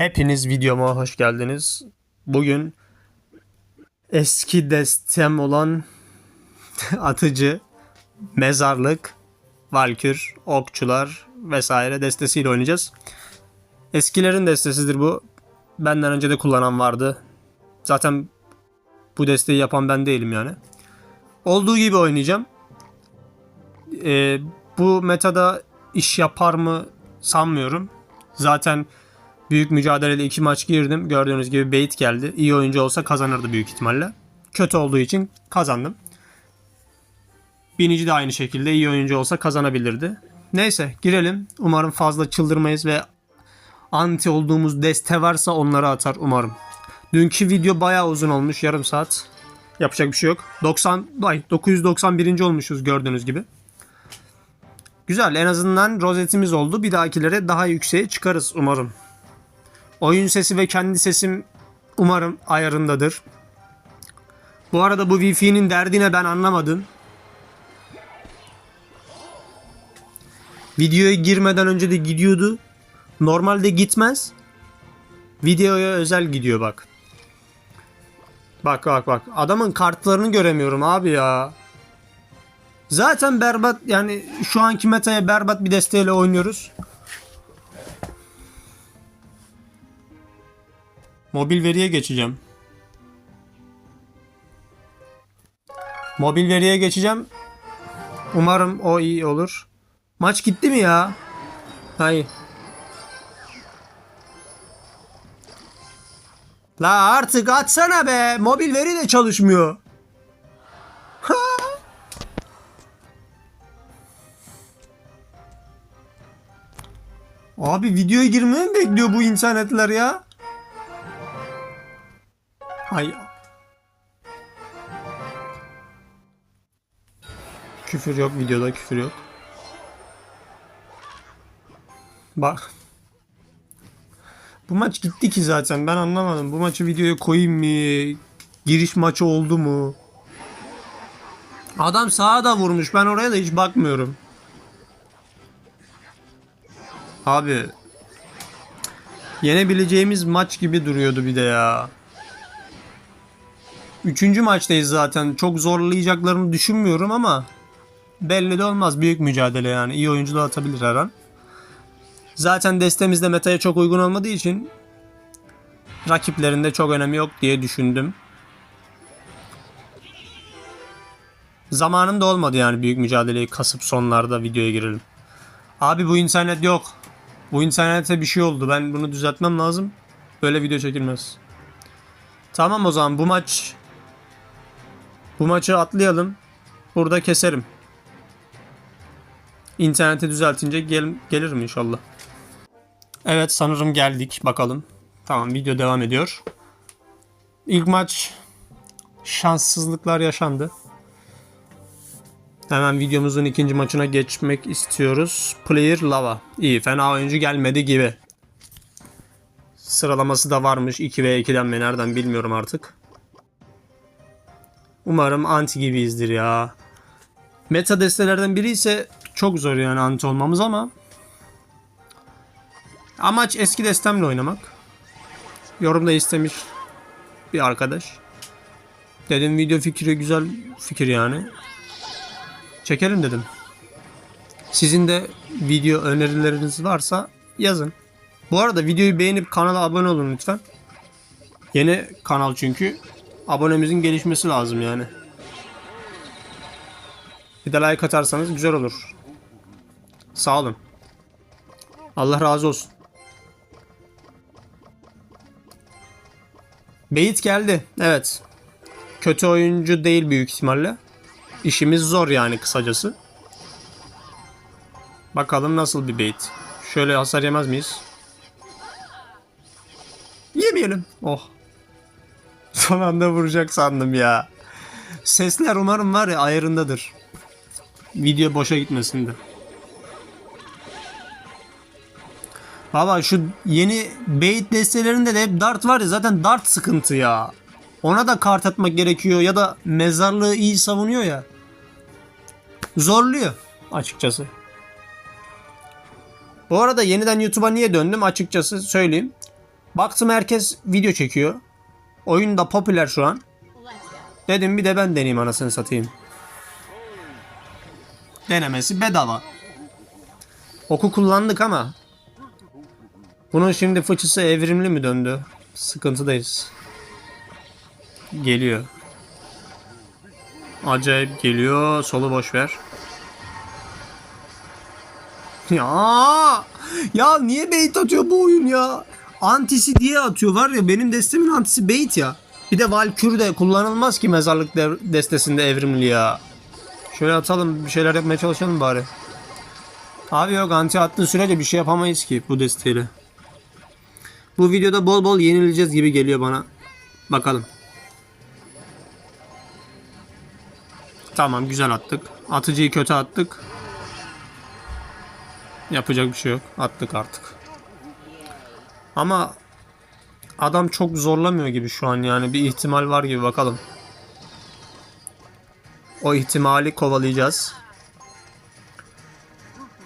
Hepiniz videoma hoş geldiniz. Bugün eski destem olan atıcı, mezarlık, valkür, okçular vesaire destesiyle oynayacağız. Eskilerin destesidir bu. Benden önce de kullanan vardı. Zaten bu desteği yapan ben değilim yani. Olduğu gibi oynayacağım. Ee, bu metada iş yapar mı sanmıyorum. Zaten büyük mücadelede iki maç girdim. Gördüğünüz gibi bait geldi. İyi oyuncu olsa kazanırdı büyük ihtimalle. Kötü olduğu için kazandım. Binici de aynı şekilde iyi oyuncu olsa kazanabilirdi. Neyse girelim. Umarım fazla çıldırmayız ve anti olduğumuz deste varsa onları atar umarım. Dünkü video bayağı uzun olmuş. Yarım saat. Yapacak bir şey yok. 90, ay 991. olmuşuz gördüğünüz gibi. Güzel en azından rozetimiz oldu. Bir dahakilere daha yükseğe çıkarız umarım. Oyun sesi ve kendi sesim umarım ayarındadır. Bu arada bu Wi-Fi'nin derdine ben anlamadım. Videoya girmeden önce de gidiyordu. Normalde gitmez. Videoya özel gidiyor bak. Bak bak bak. Adamın kartlarını göremiyorum abi ya. Zaten berbat yani şu anki metaya berbat bir desteğiyle oynuyoruz. Mobil veriye geçeceğim. Mobil veriye geçeceğim. Umarım o iyi olur. Maç gitti mi ya? Hayır. La artık atsana be. Mobil veri de çalışmıyor. Ha. Abi videoya girmeyi mi bekliyor bu internetler ya? Hay. Küfür yok videoda küfür yok. Bak. Bu maç gitti ki zaten ben anlamadım. Bu maçı videoya koyayım mı? Giriş maçı oldu mu? Adam sağa da vurmuş. Ben oraya da hiç bakmıyorum. Abi. Yenebileceğimiz maç gibi duruyordu bir de ya. Üçüncü maçtayız zaten. Çok zorlayacaklarını düşünmüyorum ama belli de olmaz. Büyük mücadele yani. İyi oyuncular atabilir her an. Zaten destemizde metaya çok uygun olmadığı için rakiplerinde çok önemi yok diye düşündüm. Zamanım da olmadı yani büyük mücadeleyi kasıp sonlarda videoya girelim. Abi bu internet yok. Bu internete bir şey oldu. Ben bunu düzeltmem lazım. Böyle video çekilmez. Tamam o zaman bu maç bu maçı atlayalım. Burada keserim. İnterneti düzeltince gel, gelirim inşallah. Evet sanırım geldik. Bakalım. Tamam video devam ediyor. İlk maç şanssızlıklar yaşandı. Hemen videomuzun ikinci maçına geçmek istiyoruz. Player Lava. İyi fena oyuncu gelmedi gibi. Sıralaması da varmış. 2 ve 2'den mi nereden bilmiyorum artık. Umarım anti gibiyizdir ya. Meta destelerden biri ise çok zor yani anti olmamız ama amaç eski destemle oynamak. Yorumda istemiş bir arkadaş. Dedim video fikri güzel fikir yani. Çekelim dedim. Sizin de video önerileriniz varsa yazın. Bu arada videoyu beğenip kanala abone olun lütfen. Yeni kanal çünkü. Abonemizin gelişmesi lazım yani. Bir de like atarsanız güzel olur. Sağ olun. Allah razı olsun. Beyit geldi. Evet. Kötü oyuncu değil büyük ihtimalle. İşimiz zor yani kısacası. Bakalım nasıl bir bait. Şöyle hasar yemez miyiz? Yemeyelim. Oh. Son anda vuracak sandım ya. Sesler umarım var ya ayarındadır. Video boşa gitmesin de. Baba şu yeni bait destelerinde de hep dart var ya zaten dart sıkıntı ya. Ona da kart atmak gerekiyor ya da mezarlığı iyi savunuyor ya. Zorluyor açıkçası. Bu arada yeniden YouTube'a niye döndüm açıkçası söyleyeyim. Baktım herkes video çekiyor. Oyun da popüler şu an. Dedim bir de ben deneyeyim anasını satayım. Denemesi bedava. Oku kullandık ama bunun şimdi fıçısı evrimli mi döndü? Sıkıntıdayız. Geliyor. Acayip geliyor. Solu boş ver. Ya ya niye bait atıyor bu oyun ya? Antisi diye atıyor var ya benim destemin antisi bait ya. Bir de Valkür de kullanılmaz ki mezarlık destesinde evrimli ya. Şöyle atalım bir şeyler yapmaya çalışalım bari. Abi yok anti attığın sürece bir şey yapamayız ki bu desteğiyle. Bu videoda bol bol yenileceğiz gibi geliyor bana. Bakalım. Tamam güzel attık. Atıcıyı kötü attık. Yapacak bir şey yok. Attık artık. Ama adam çok zorlamıyor gibi şu an yani. Bir ihtimal var gibi bakalım. O ihtimali kovalayacağız.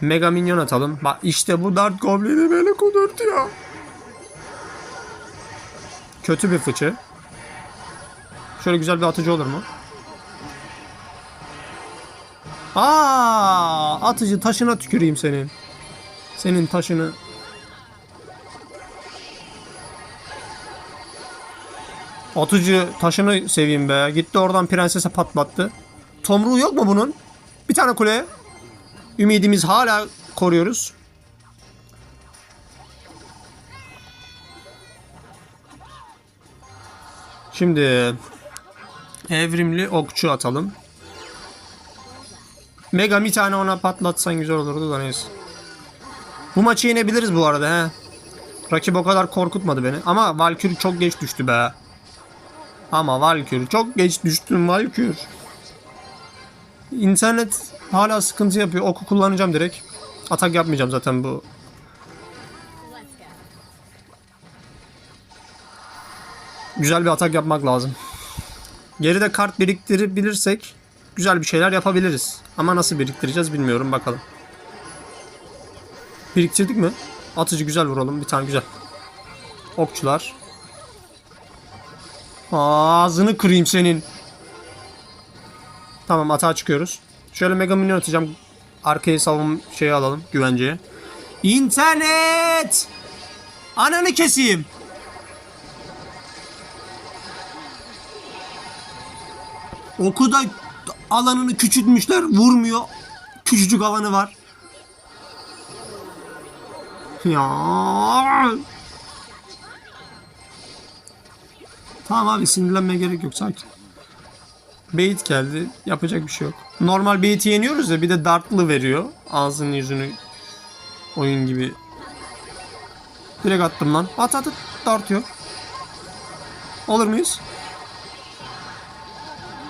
Mega minyon atalım. Bak işte bu Dart Goblin'i böyle kudurtuyor. Kötü bir fıçı. Şöyle güzel bir atıcı olur mu? Aa, atıcı taşına tüküreyim senin. Senin taşını. Atıcı taşını seveyim be. Gitti oradan prensese patlattı. Tomruğu yok mu bunun? Bir tane kule. Ümidimiz hala koruyoruz. Şimdi evrimli okçu atalım. Mega bir tane ona patlatsan güzel olurdu da neyse. Bu maçı yenebiliriz bu arada he. Rakip o kadar korkutmadı beni. Ama Valkür çok geç düştü be. Ama Valkür çok geç düştün Valkür. İnternet hala sıkıntı yapıyor. Oku kullanacağım direkt. Atak yapmayacağım zaten bu. Güzel bir atak yapmak lazım. Geride kart biriktirebilirsek güzel bir şeyler yapabiliriz. Ama nasıl biriktireceğiz bilmiyorum bakalım. Biriktirdik mi? Atıcı güzel vuralım. Bir tane güzel. Okçular. Ağzını kırayım senin. Tamam atağa çıkıyoruz. Şöyle mega minyon atacağım. Arkaya savun şeyi alalım güvenceye. İnternet! Ananı keseyim. Oku da alanını küçültmüşler. Vurmuyor. Küçücük alanı var. Ya. Tamam abi sinirlenmeye gerek yok sakin. Bait geldi. Yapacak bir şey yok. Normal bait'i yeniyoruz ya bir de dartlı veriyor. Ağzını yüzünü oyun gibi. Direkt attım lan. At at at. Dart. Olur muyuz?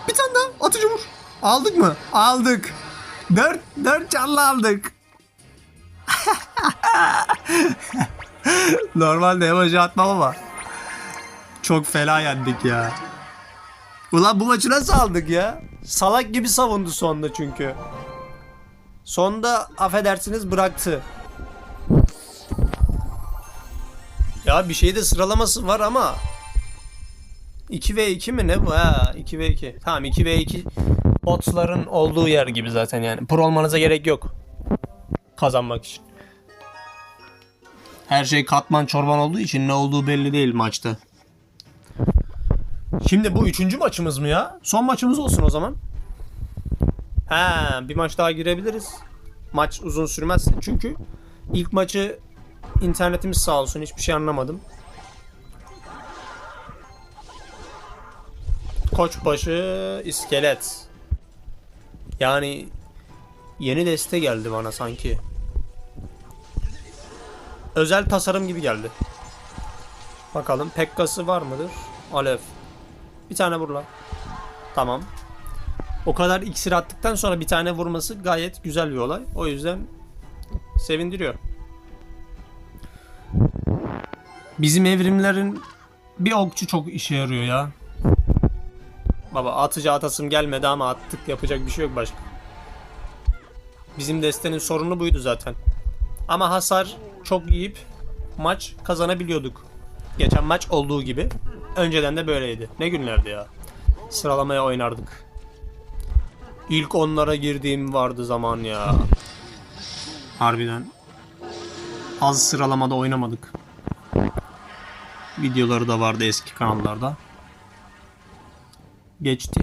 Bir tane daha atıcı vur. Aldık mı? Aldık. Dört, dört canlı aldık. Normalde emoji atmam ama. Çok fena yendik ya. Ulan bu maçı nasıl aldık ya? Salak gibi savundu sonda çünkü. Sonda affedersiniz bıraktı. Ya bir şeyde sıralaması var ama 2v2 mi ne bu ha? 2v2. Tamam 2v2 botların olduğu yer gibi zaten yani. Pro olmanıza gerek yok. Kazanmak için. Her şey katman çorban olduğu için ne olduğu belli değil maçta. Şimdi bu üçüncü maçımız mı ya? Son maçımız olsun o zaman. Ha, bir maç daha girebiliriz. Maç uzun sürmez çünkü ilk maçı internetimiz sağ olsun hiçbir şey anlamadım. Koçbaşı iskelet. Yani yeni deste geldi bana sanki. Özel tasarım gibi geldi. Bakalım Pekka'sı var mıdır? Alev. Bir tane vur lan. Tamam. O kadar iksir attıktan sonra bir tane vurması gayet güzel bir olay. O yüzden sevindiriyor. Bizim evrimlerin bir okçu çok işe yarıyor ya. Baba atıcı atasım gelmedi ama attık yapacak bir şey yok başka. Bizim destenin sorunu buydu zaten. Ama hasar çok yiyip maç kazanabiliyorduk. Geçen maç olduğu gibi. Önceden de böyleydi. Ne günlerdi ya. Sıralamaya oynardık. İlk onlara girdiğim vardı zaman ya. Harbiden. Az sıralamada oynamadık. Videoları da vardı eski kanallarda. Geçti.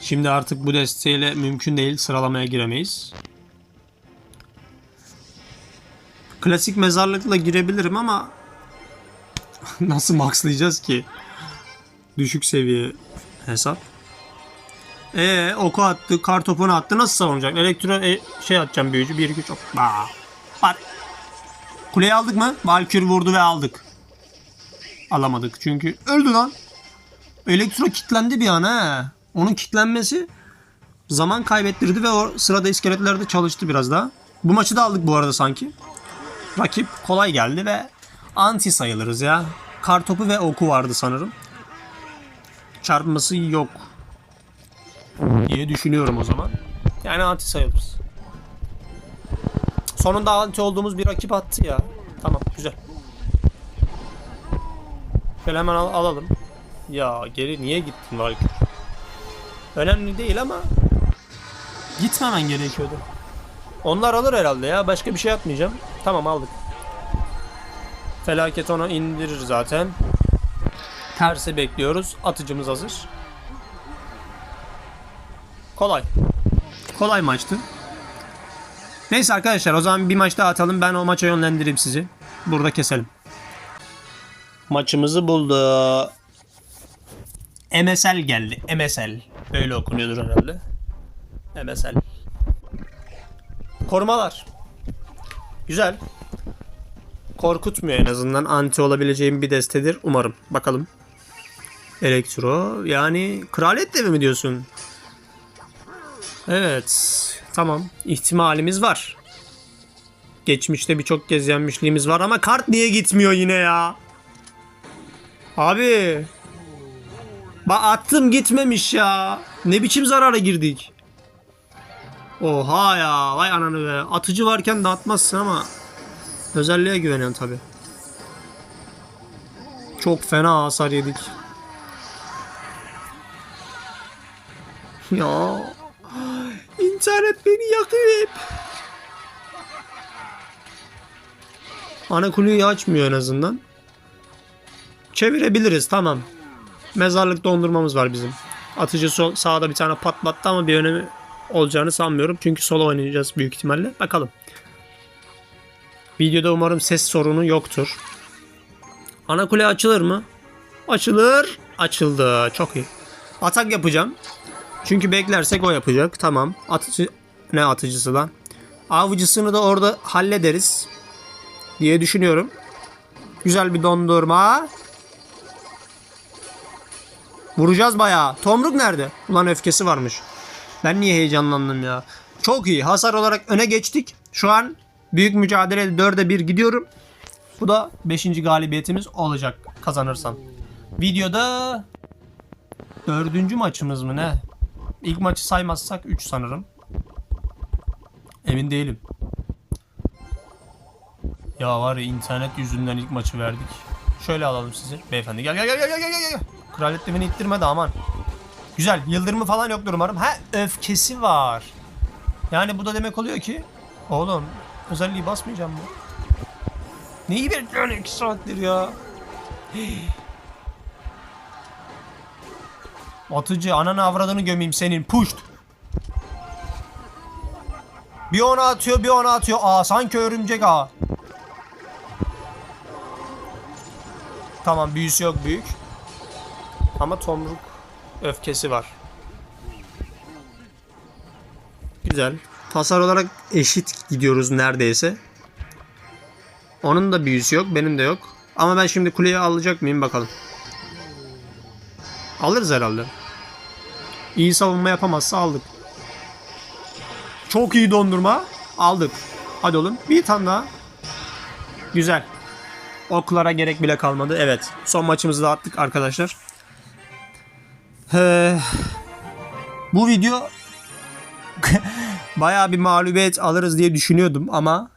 Şimdi artık bu desteğiyle mümkün değil sıralamaya giremeyiz. Klasik mezarlıkla girebilirim ama nasıl maxlayacağız ki? Düşük seviye hesap. Ee oku attı, kar topunu attı. Nasıl savunacak? Elektro e, şey atacağım büyücü. 1 2 çok. Aa. Var. Kuleyi aldık mı? Valkür vurdu ve aldık. Alamadık çünkü öldü lan. Elektro kilitlendi bir an ha. Onun kilitlenmesi zaman kaybettirdi ve o sırada iskeletler çalıştı biraz daha. Bu maçı da aldık bu arada sanki. Rakip kolay geldi ve anti sayılırız ya. Kartopu ve oku vardı sanırım. Çarpması yok diye düşünüyorum o zaman. Yani anti sayılırız. Sonunda anti olduğumuz bir rakip attı ya. Tamam güzel. Şöyle hemen al- alalım. Ya geri niye gittin Valkür? Önemli değil ama gitmemen gerekiyordu. Onlar alır herhalde ya. Başka bir şey atmayacağım. Tamam aldık. Felaket onu indirir zaten. Tersi bekliyoruz. Atıcımız hazır. Kolay. Kolay maçtı. Neyse arkadaşlar o zaman bir maç daha atalım. Ben o maça yönlendireyim sizi. Burada keselim. Maçımızı buldu. MSL geldi. MSL. Öyle okunuyordur herhalde. MSL. Korumalar. Güzel. Korkutmuyor en azından. Anti olabileceğim bir destedir umarım. Bakalım. Elektro. Yani kraliyet devi mi diyorsun? Evet. Tamam. İhtimalimiz var. Geçmişte birçok kez yenmişliğimiz var ama kart niye gitmiyor yine ya? Abi. Bak attım gitmemiş ya. Ne biçim zarara girdik. Oha ya. Vay ananı be. Atıcı varken de atmazsın ama özelliğe güveniyorsun tabi. Çok fena hasar yedik. Ya. İnternet beni yakıyor. Ana kuleyi açmıyor en azından. Çevirebiliriz tamam. Mezarlık dondurmamız var bizim. Atıcı sol, sağda bir tane patlattı ama bir önemi olacağını sanmıyorum. Çünkü solo oynayacağız büyük ihtimalle. Bakalım. Videoda umarım ses sorunu yoktur. Ana kule açılır mı? Açılır. Açıldı. Çok iyi. Atak yapacağım. Çünkü beklersek o yapacak. Tamam. Atıcı ne atıcısı lan? Avcısını da orada hallederiz diye düşünüyorum. Güzel bir dondurma. Vuracağız bayağı. Tomruk nerede? Ulan öfkesi varmış. Ben niye heyecanlandım ya? Çok iyi. Hasar olarak öne geçtik. Şu an büyük mücadelede 4'e 1 gidiyorum. Bu da 5. galibiyetimiz olacak kazanırsam. Videoda dördüncü maçımız mı ne? İlk maçı saymazsak 3 sanırım. Emin değilim. Ya var ya internet yüzünden ilk maçı verdik. Şöyle alalım sizi. Beyefendi gel gel gel gel gel gel. Kraliyet devini ittirme de aman. Güzel. Yıldırımı falan yoktur umarım. Ha öfkesi var. Yani bu da demek oluyor ki oğlum özelliği basmayacağım mı? Neyi bekliyorsun 2 saattir ya? Atıcı ananı avradını gömeyim senin. Puşt. Bir ona atıyor bir ona atıyor. Aa sanki örümcek aa. Tamam büyüsü yok büyük. Ama tomruk öfkesi var. Güzel. Hasar olarak eşit gidiyoruz neredeyse. Onun da büyüsü yok, benim de yok. Ama ben şimdi kuleyi alacak mıyım bakalım. Alırız herhalde. İyi savunma yapamazsa aldık. Çok iyi dondurma. Aldık. Hadi oğlum. Bir tane daha. Güzel. Oklara gerek bile kalmadı. Evet. Son maçımızı da attık arkadaşlar. Ee, bu video bayağı bir mağlubiyet alırız diye düşünüyordum ama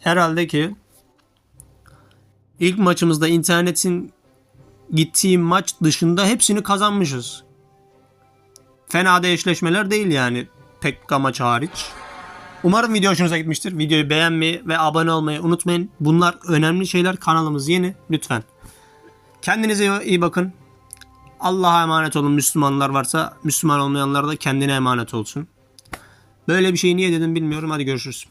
herhalde ki ilk maçımızda internetin gittiği maç dışında hepsini kazanmışız. Fena da eşleşmeler değil yani. Pekka maçı hariç. Umarım video hoşunuza gitmiştir. Videoyu beğenmeyi ve abone olmayı unutmayın. Bunlar önemli şeyler. Kanalımız yeni. Lütfen. Kendinize iyi bakın. Allah'a emanet olun Müslümanlar varsa. Müslüman olmayanlar da kendine emanet olsun. Böyle bir şey niye dedim bilmiyorum. Hadi görüşürüz.